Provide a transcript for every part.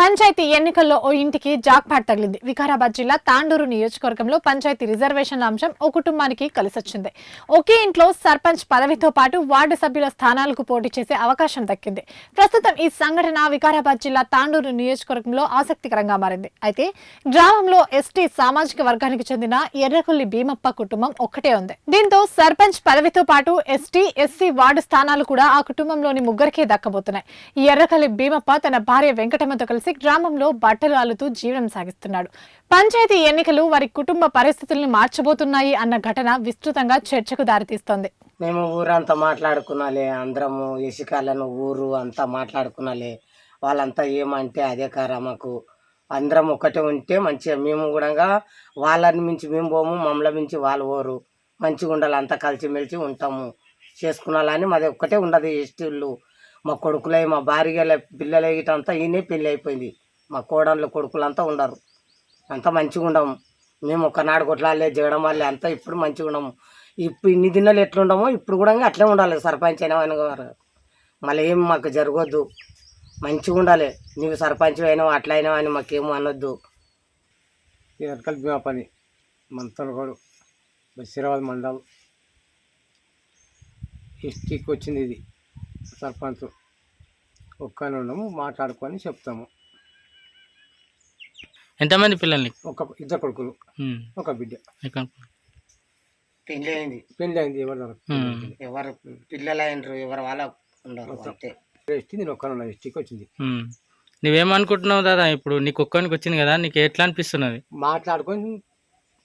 పంచాయతీ ఎన్నికల్లో ఓ ఇంటికి జాక్పాట్ తగిలింది. వికారాబాద్ జిల్లా తాండూరు నియోజకవర్గంలో పంచాయతీ రిజర్వేషన్ల అంశం ఓ కుటుంబానికి కలిసొచ్చింది. ఒకే ఇంట్లో సర్పంచ్ పదవితో పాటు వార్డు సభ్యుల స్థానాలకు పోటీ చేసే అవకాశం దక్కింది. ప్రస్తుతం ఈ సంఘటన వికారాబాద్ జిల్లా తాండూరు నియోజకవర్గంలో ఆసక్తికరంగా మారింది. అయితే గ్రామంలో ఎస్టీ సామాజిక వర్గానికి చెందిన ఎర్రకొల్లి భీమప్ప కుటుంబం ఒక్కటే ఉంది. దీంతో సర్పంచ్ పదవితో పాటు ఎస్టీ ఎస్సీ వార్డు స్థానాలు కూడా ఆ కుటుంబంలోని ముగ్గురికే దక్కబోతున్నాయి. ఎర్రకల్లి భీమప్ప తన భార్య వెంకటమ్మతో కలిసి గ్రామంలో బట్టలు అల్లుతూ జీవనం సాగిస్తున్నాడు. పంచాయతీ ఎన్నికలు వారి కుటుంబ పరిస్థితుల్ని మార్చబోతున్నాయి అన్న ఘటన విస్తృతంగా చర్చకు దారితీస్తోంది. మేము ఊరంతా మాట్లాడుకున్నాలే అందరము ఇసుకాలను ఊరు అంతా మాట్లాడుకున్నాలే. వాళ్ళంతా ఏమంటే అదే కారా మాకు. అందరం ఒకటే ఉంటే మంచిగా మేము కూడా వాళ్ళని మించి మేము పోము మమ్మల్ని మించి వాళ్ళు పోరు. మంచిగా ఉండాలి అంతా కలిసిమెలిసి ఉంటాము. చేసుకున్నాలని మాది ఒక్కటే ఉండదు ఎస్టీళ్ళు మా కొడుకులై మా భార్యల పిల్లల గిటంతా ఈయనే పెళ్ళి అయిపోయింది. మా కోడళ్ళు కొడుకులంతా ఉండరు. అంతా మంచిగా ఉండము మేము ఒకనాడు కొట్లాలే జగడం వాళ్ళే అంతా ఇప్పుడు మంచిగా ఉండము ఇప్పుడు ఇన్ని దినాలు ఎట్లుండమో ఇప్పుడు కూడా అట్లే ఉండాలి సర్పంచ్ అయినా ఆయన గారు. మళ్ళీ ఏం మాకు జరగొద్దు. మంచిగా ఉండాలి. నీవు సర్పంచ్ అయినావు అట్లా అయినావు అని మాకేమో అనొద్దు. ఎరకల్ భీమా పని. మంతలగూడు బషీరాబాద్ మండలం. డిస్టిక్ వచ్చింది ఇది. సర్పంచ్ ఒక్కనే ఉన్నాము మాట్లాడుకొని చెప్తాము. ఎంతమంది పిల్లలు నీకు ఒక ఇద్దరు కొడుకులు ఉమ్. ఒక బిడ్డ. ఇక్కడ. పెళ్ళి అయింది పెళ్ళి అయింది ఎవరు ఉమ్. ఎవరు పిల్లలు అయినరు ఎవరు వాళ్ళ ఉండరు అంతే. నేను ఒక్కనే ఉన్నా డిస్టిక్ వచ్చింది. ఉమ్. నువ్వేమనుకుంటున్నావు దాదా? ఇప్పుడు నీకు ఒక్కనికి వచ్చింది కదా నీకు ఎట్లా అనిపిస్తున్నది? మాట్లాడుకొని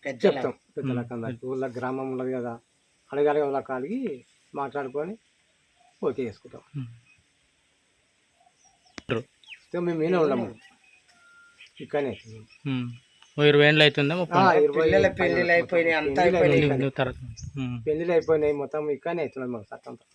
పెద్ద చెప్తాం పెద్దలకు అందరికి ఊళ్ళో గ్రామం ఉన్నది కదా అడగాలి వాళ్ళ కాడికి మాట్లాడుకొని ఓకే చేసుకుంటాం మేము ఈయన ఉండము ఇక్కడనే ఇరవై ఏళ్ళు అవుతుందా పెళ్ళిళ్ళు అయిపోయినాయి అంతా. పెళ్ళిళ్ళు మొత్తం. ఇక్కడనే అవుతున్నాయి మాకు సత్తంతా